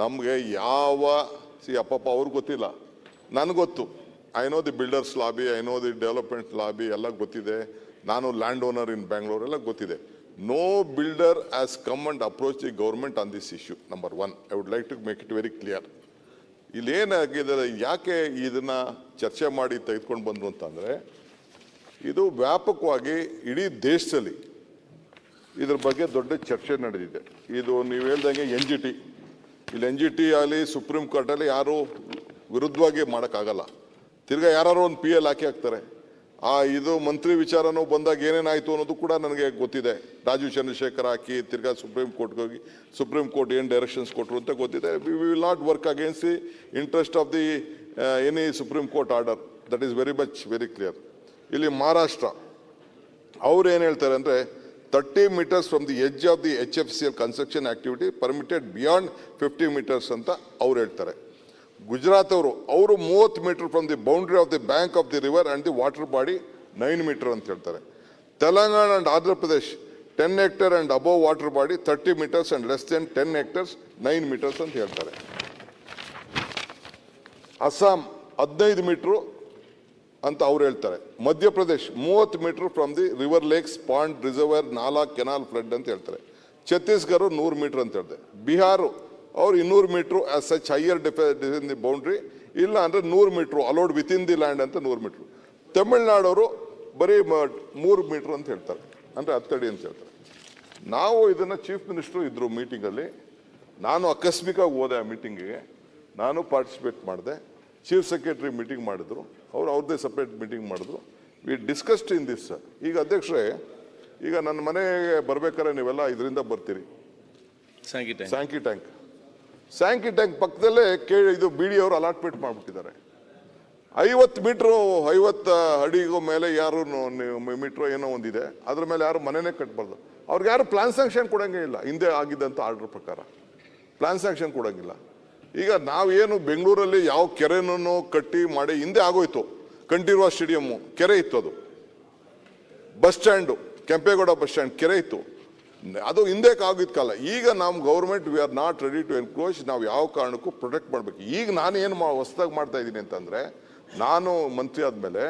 ನಮಗೆ ಯಾವ, ಸಿ, ಅಪ್ಪಪ್ಪ ಅವ್ರಿಗೆ ಗೊತ್ತಿಲ್ಲ. ನನಗೆ ಗೊತ್ತು. I know the builders lobby I know the development lobby ಎಲ್ಲ ಗೊತ್ತಿದೆ. ನಾನು ಲ್ಯಾಂಡ್ ಓನರ್ ಇನ್ ಬ್ಯಾಂಗ್ಳೂರ್ ಎಲ್ಲ ಗೊತ್ತಿದೆ. No builder has come and approach the government on this issue number one I would like to make it very clear ಇಲ್ಲೇನಾಗಿದೆ ಯಾಕೆ ಇದನ್ನು ಚರ್ಚೆ ಮಾಡಿ ತೆಗೆದುಕೊಂಡು ಬಂದರು ಅಂತಂದರೆ, ಇದು ವ್ಯಾಪಕವಾಗಿ ಇಡೀ ದೇಶದಲ್ಲಿ ಇದ್ರ ಬಗ್ಗೆ ದೊಡ್ಡ ಚರ್ಚೆ ನಡೆದಿದೆ. ಇದು ನೀವು ಹೇಳ್ದಂಗೆ ಎನ್ ಜಿ ಟಿ. ಇಲ್ಲಿ ಎನ್ ಜಿ ಟಿ ಆಗಲಿ ಸುಪ್ರೀಂ ಕೋರ್ಟಲ್ಲಿ ಯಾರೂ ವಿರುದ್ಧವಾಗಿ ಮಾಡೋಕ್ಕಾಗಲ್ಲ. ತಿರ್ಗಾ ಯಾರು ಒಂದು ಪಿ ಎಲ್ ಹಾಕಿ ಹಾಕ್ತಾರೆ. ಆ, ಇದು ಮಂತ್ರಿ ವಿಚಾರನೂ ಬಂದಾಗ ಏನೇನಾಯಿತು ಅನ್ನೋದು ಕೂಡ ನನಗೆ ಗೊತ್ತಿದೆ. ರಾಜೀವ್ ಚಂದ್ರಶೇಖರ್ ಹಾಕಿ, ತಿರ್ಗಾ ಸುಪ್ರೀಂ ಕೋರ್ಟ್ಗೆ ಹೋಗಿ ಸುಪ್ರೀಂ ಕೋರ್ಟ್ ಏನು ಡೈರೆಕ್ಷನ್ಸ್ ಕೊಟ್ಟರು ಅಂತ ಗೊತ್ತಿದೆ. We will not work against the interest of the any supreme court order that is very much very clear ಇಲ್ಲಿ ಮಹಾರಾಷ್ಟ್ರ ಅವ್ರು ಏನು ಹೇಳ್ತಾರೆ ಅಂದರೆ thirty metres from the edge of the H F C L construction activity permitted beyond fifty metres ಅಂತ ಅವ್ರು ಹೇಳ್ತಾರೆ. ಗುಜರಾತ್ ಅವರು ಅವರು ಮೂವತ್ತು metre from the boundary of the bank of the river and the water body nine metre ಅಂತ ಹೇಳ್ತಾರೆ. Telangana and Andhra Pradesh ten hectare and above water body thirty metres and less than ten hectares nine metres ಅಂತ ಹೇಳ್ತಾರೆ. ಅಸ್ಸಾಂ ಹದಿನೈದು metre ಅಂತ ಅವ್ರು ಹೇಳ್ತಾರೆ. ಮಧ್ಯಪ್ರದೇಶ್, ಮೂವತ್ತು meter from the river lakes pond reservoir ನಾಲಾ ಕೆನಾಲ್ ಫ್ಲಡ್ ಅಂತ ಹೇಳ್ತಾರೆ. ಛತ್ತೀಸ್ಗಢ ನೂರು ಮೀಟರ್ ಅಂತ ಹೇಳ್ತಾರೆ ಬಿಹಾರು ಅವ್ರು ಇನ್ನೂರು metre as such higher defence in the boundary ಇಲ್ಲ ಅಂದರೆ ನೂರು metre allowed with the land ಅಂತ ನೂರು ಮೀಟ್ರು. ತಮಿಳ್ನಾಡವರು ಬರೀ ಮೂರು ಮೀಟ್ರ್ ಅಂತ ಹೇಳ್ತಾರೆ. ಅಂದರೆ ಹತ್ತಡಿ ಅಂತ ಹೇಳ್ತಾರೆ. ನಾವು ಇದನ್ನು ಚೀಫ್ ಮಿನಿಸ್ಟ್ರು ಇದ್ರು ಮೀಟಿಂಗಲ್ಲಿ ನಾನು ಆಕಸ್ಮಿಕವಾಗಿ ಹೋದೆ ಆ ಮೀಟಿಂಗಿಗೆ ನಾನು ಪಾರ್ಟಿಸಿಪೇಟ್ ಮಾಡಿದೆ. ಚೀಫ್ ಸೆಕ್ರೆಟರಿ ಮೀಟಿಂಗ್ ಮಾಡಿದ್ರು. ಅವ್ರು ಅವ್ರದ್ದೇ ಸಪ್ರೇಟ್ ಮೀಟಿಂಗ್ ಮಾಡಿದ್ರು. ವಿ ಡಿಸ್ಕಸ್ಡ್ ಇನ್ ದಿಸ್ ಈಗ ಅಧ್ಯಕ್ಷರೇ ಈಗ ನನ್ನ ಮನೆಗೆ ಬರ್ಬೇಕಾದ್ರೆ ನೀವೆಲ್ಲ ಇದರಿಂದ ಬರ್ತೀರಿ. ಸ್ಯಾಂಕಿ ಟ್ಯಾಂಕ್ ಸ್ಯಾಂಕಿ ಟ್ಯಾಂಕ್ ಪಕ್ಕದಲ್ಲೇ ಕೇ ಇದು ಬಿ ಡಿ ಅವರು ಅಲಾಟ್ಮೆಂಟ್ ಮಾಡಿಬಿಟ್ಟಿದ್ದಾರೆ. ಐವತ್ತು ಮೀಟ್ರು ಐವತ್ತು ಅಡಿಗೂ ಮೇಲೆ ಯಾರು ಮೀಟ್ರೋ ಏನೋ ಒಂದಿದೆ. ಅದ್ರ ಮೇಲೆ ಯಾರು ಮನೆನೇ ಕಟ್ಬಾರ್ದು. ಅವ್ರಿಗೆ ಯಾರು ಪ್ಲಾನ್ ಸ್ಯಾಂಕ್ಷನ್ ಕೊಡೋಂಗೇ ಇಲ್ಲ. ಹಿಂದೆ ಆಗಿದ್ದಂಥ ಆರ್ಡರ್ ಪ್ರಕಾರ. ಪ್ಲಾನ್ ಸ್ಯಾಂಕ್ಷನ್ ಕೊಡಂಗಿಲ್ಲ. ಈಗ ನಾವೇನು ಬೆಂಗಳೂರಲ್ಲಿ ಯಾವ ಕೆರೆನೂ ಕಟ್ಟಿ ಮಾಡಿ ಹಿಂದೆ ಆಗೋಯ್ತು. ಕಂಠೀರ್ವ ಸ್ಟೇಡಿಯಮ್ಮು ಕೆರೆ ಇತ್ತು ಅದು. Bus stand, Kempegowda bus stand ಕೆರೆ ಇತ್ತು. ಅದು ಹಿಂದೆ ಆಗಿದ್ದ ಕಾಲ ಈಗ ನಮ್ಮ government, we are not ready to encroach, ನಾವು ಯಾವ ಕಾರಣಕ್ಕೂ ಪ್ರೊಟೆಕ್ಟ್ ಮಾಡಬೇಕು. ಈಗ ನಾನು ಏನು ಮಾ, ಹೊಸ್ದಾಗಿ ಮಾಡ್ತಾ ಇದ್ದೀನಿ ಅಂತಂದರೆ, ನಾನು ಮಂತ್ರಿ ಆದಮೇಲೆ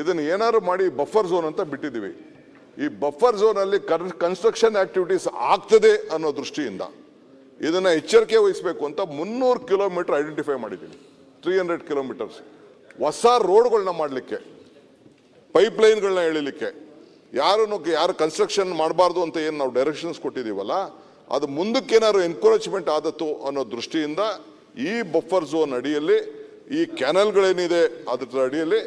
ಇದನ್ನು ಏನಾದ್ರು ಮಾಡಿ ಬಫರ್ ಝೋನ್ ಅಂತ ಬಿಟ್ಟಿದ್ದೀವಿ. ಈ ಬಫರ್ ಝೋನಲ್ಲಿ ಕನ್ಸ್ಟ್ರಕ್ಷನ್ ಆ್ಯಕ್ಟಿವಿಟೀಸ್ ಆಗ್ತದೆ ಅನ್ನೋ ದೃಷ್ಟಿಯಿಂದ ಇದನ್ನು ಎಚ್ಚರಿಕೆ ವಹಿಸಬೇಕು ಅಂತ ಮುನ್ನೂರು ಕಿಲೋಮೀಟರ್ ಐಡೆಂಟಿಫೈ ಮಾಡಿದ್ದೀನಿ. ತ್ರೀ ಹಂಡ್ರೆಡ್ ಕಿಲೋಮೀಟರ್ಸ್ ಹೊಸ ರೋಡ್ಗಳನ್ನ ಮಾಡಲಿಕ್ಕೆ ಪೈಪ್ಲೈನ್ಗಳನ್ನ ಎಳಿಲಿಕ್ಕೆ. ಯಾರನ್ನು ಯಾರು ಕನ್ಸ್ಟ್ರಕ್ಷನ್ ಮಾಡಬಾರ್ದು ಅಂತ ಏನು ನಾವು ಡೈರೆಕ್ಷನ್ಸ್ ಕೊಟ್ಟಿದ್ದೀವಲ್ಲ, ಅದು ಮುಂದಕ್ಕೇನಾದ್ರು ಎನ್ಕರೇಜ್ಮೆಂಟ್ ಆದತ್ತು ಅನ್ನೋ ದೃಷ್ಟಿಯಿಂದ ಈ ಬಫರ್ ಝೋನ್ ಅಡಿಯಲ್ಲಿ, ಈ ಕ್ಯಾನಲ್ಗಳೇನಿದೆ ಅದರ ಅಡಿಯಲ್ಲಿ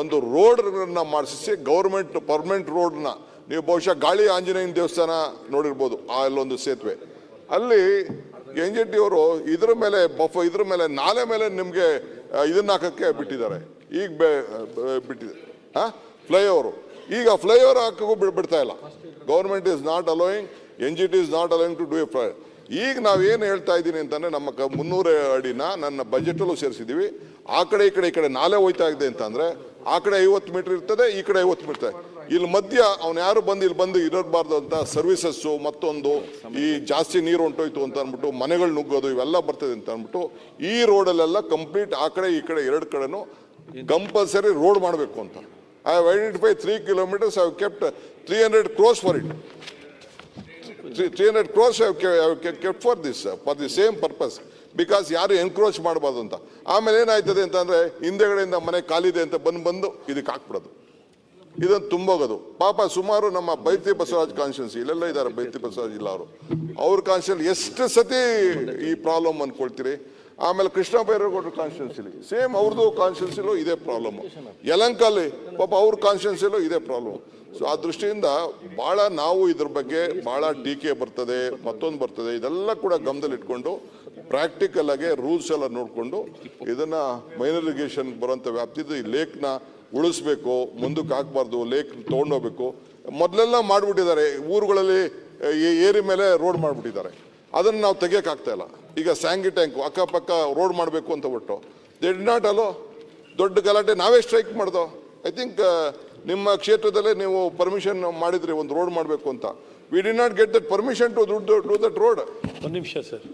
ಒಂದು ರೋಡ್ಗಳನ್ನು ಮಾಡಿಸಿ ಗೌರ್ಮೆಂಟ್ ಪರ್ಮನೆಂಟ್ ರೋಡ್ನ ನೀವು ಬಹುಶಃ ಗಾಳಿ ಆಂಜನೇಯನ ದೇವಸ್ಥಾನ ನೋಡಿರ್ಬೋದು, ಆ ಅಲ್ಲೊಂದು ಸೇತುವೆ. ಅಲ್ಲಿ ಎನ್ ಜೆ ಟಿ ಅವರು ಇದ್ರ ಮೇಲೆ ಬಫ ಇದ್ರ ಮೇಲೆ ನಾಲೆ ಮೇಲೆ ನಿಮಗೆ ಇದನ್ನ ಹಾಕಕ್ಕೆ ಬಿಟ್ಟಿದ್ದಾರೆ. ಈಗ ಬಿಟ್ಟಿದೆ. ಹಾ ಫ್ಲೈಓವರು. ಈಗ ಫ್ಲೈಓವರ್ ಹಾಕಕ್ಕೂ ಬಿಡ್ ಬಿಡ್ತಾ ಇಲ್ಲ. Government is not allowing N G T is not allowing to do a fly ಈಗ ನಾವೇನು ಹೇಳ್ತಾ ಇದ್ದೀನಿ ಅಂತಂದ್ರೆ, ನಮ್ಮ ಕ ಮುನ್ನೂರು ಅಡಿನ ನನ್ನ ಬಜೆಟಲ್ಲೂ ಸೇರಿಸಿದ್ದೀವಿ ಆ ಕಡೆ ಈ ಕಡೆ ಈ ಕಡೆ ನಾಲೆ ಹೋಯ್ತಾ ಇದೆ ಅಂತಂದ್ರೆ ಆ ಕಡೆ ಐವತ್ತು ಮೀಟರ್ ಇರ್ತದೆ, ಈ ಕಡೆ ಐವತ್ತು ಮೀಟರ್ ಇಲ್ಲಿ ಮಧ್ಯ ಅವ್ನು ಯಾರು ಬಂದು ಇಲ್ಲಿ ಬಂದು ಇರಬಾರ್ದು ಅಂತ ಸರ್ವಿಸಸ್ಸು ಮತ್ತೊಂದು ಈ ಜಾಸ್ತಿ ನೀರು ಹೊಂಟೋಯ್ತು ಅಂತ ಅಂದ್ಬಿಟ್ಟು ಮನೆಗಳು ನುಗ್ಗೋದು ಇವೆಲ್ಲ ಬರ್ತದೆ ಅಂತ ಅಂದ್ಬಿಟ್ಟು ಈ ರೋಡಲ್ಲೆಲ್ಲ ಕಂಪ್ಲೀಟ್ ಆ ಕಡೆ ಈ ಕಡೆ ಎರಡು ಕಡೆನೂ ಕಂಪಲ್ಸರಿ ರೋಡ್ ಮಾಡಬೇಕು ಅಂತ. I have identify three kilometres I kept three hundred crores for it three hundred crores kept for this for the same purpose because ಯಾರು ಎನ್ಕ್ರೋಚ್ ಮಾಡಬಾರ್ದು ಅಂತ. ಆಮೇಲೆ ಏನಾಯ್ತದೆ ಅಂತಂದರೆ ಹಿಂದೆಗಡೆಯಿಂದ ಮನೆ ಖಾಲಿದೆ ಅಂತ ಬಂದು ಬಂದು ಇದಕ್ಕೆ ಹಾಕ್ಬಿಡೋದು. ಇದನ್ನು ತುಂಬೋಗೋದು. ಪಾಪ ಸುಮಾರು ನಮ್ಮ ಬೈತಿ ಬಸವರಾಜ್ ಕಾನ್ಸ್ಟಿಟ್ಯೂನ್ಸಿ ಇಲ್ಲೆಲ್ಲ ಇದ್ದಾರೆ ಬೈತಿ ಬಸವರಾಜ್ ಇಲ್ಲ ಅವರು. ಅವ್ರ ಕಾನ್ಸ್ಟಿಟ್ಯೂನ್ಸಿ ಎಷ್ಟು ಸತಿ ಈ ಪ್ರಾಬ್ಲಮ್ ಅನ್ಕೊಳ್ತೀರಿ ಆಮೇಲೆ ಕೃಷ್ಣ ಬೈರೇಗೌಡರ ಕಾನ್ಸ್ಟಿಟ್ಯೂನ್ಸಿಲಿ ಸೇಮ್ ಅವ್ರದ್ದು ಕಾನ್ಸ್ಟಿಟ್ಯೂನ್ಸಿಲೂ ಇದೇ ಪ್ರಾಬ್ಲಮ್ ಯಲಂಕಲ್ಲಿ ಪಾಪ ಅವ್ರ ಕಾನ್ಸ್ಟಿಟ್ಯೂನ್ಸಿಲೂ ಇದೇ ಪ್ರಾಬ್ಲಮ್ ಸೊ ಆ ದೃಷ್ಟಿಯಿಂದ ಭಾಳ ನಾವು ಇದ್ರ ಬಗ್ಗೆ ಭಾಳ ಟೀಕೆ ಬರ್ತದೆ, ಮತ್ತೊಂದು ಬರ್ತದೆ, ಇದೆಲ್ಲ ಕೂಡ ಗಮನದಲ್ಲಿ ಇಟ್ಕೊಂಡು ಪ್ರಾಕ್ಟಿಕಲ್ ಆಗಿ ರೂಲ್ಸ್ ಎಲ್ಲ ನೋಡಿಕೊಂಡು ಇದನ್ನ ಮೈನರಿಗೇಷನ್ ಬರುವಂಥ ವ್ಯಾಪ್ತಿದು ಈ ಲೇಕ್ನ ಉಳಿಸ್ಬೇಕು, ಮುಂದಕ್ಕೆ ಹಾಕ್ಬಾರ್ದು ಲೇಕ್ ತೊಗೊಂಡೋಗ್ಬೇಕು. ಮೊದಲೆಲ್ಲ ಮಾಡಿಬಿಟ್ಟಿದ್ದಾರೆ. ಊರುಗಳಲ್ಲಿ ಏರಿ ಮೇಲೆ ರೋಡ್ ಮಾಡಿಬಿಟ್ಟಿದ್ದಾರೆ. ಅದನ್ನು ನಾವು ತೆಗಿಯೋಕ್ಕಾಗ್ತಾ ಇಲ್ಲ. ಈಗ ಸ್ಯಾಂಗಿ ಟ್ಯಾಂಕು ಅಕ್ಕಪಕ್ಕ ರೋಡ್ ಮಾಡಬೇಕು ಅಂತ ಬಿಟ್ಟು ದೇ ಡಿ ನಾಟ್ ಅಲೋ ದೊಡ್ಡ ಗಲಾಟೆ. ನಾವೇ ಸ್ಟ್ರೈಕ್ ಮಾಡ್ದೋ? ಐ ಥಿಂಕ್ ನಿಮ್ಮ ಕ್ಷೇತ್ರದಲ್ಲೇ ನೀವು ಪರ್ಮಿಷನ್ ಮಾಡಿದ್ರಿ, ಒಂದು ರೋಡ್ ಮಾಡಬೇಕು ಅಂತ. We did not get that permission to do that road ಒಂದು ನಿಮಿಷ ಸರ್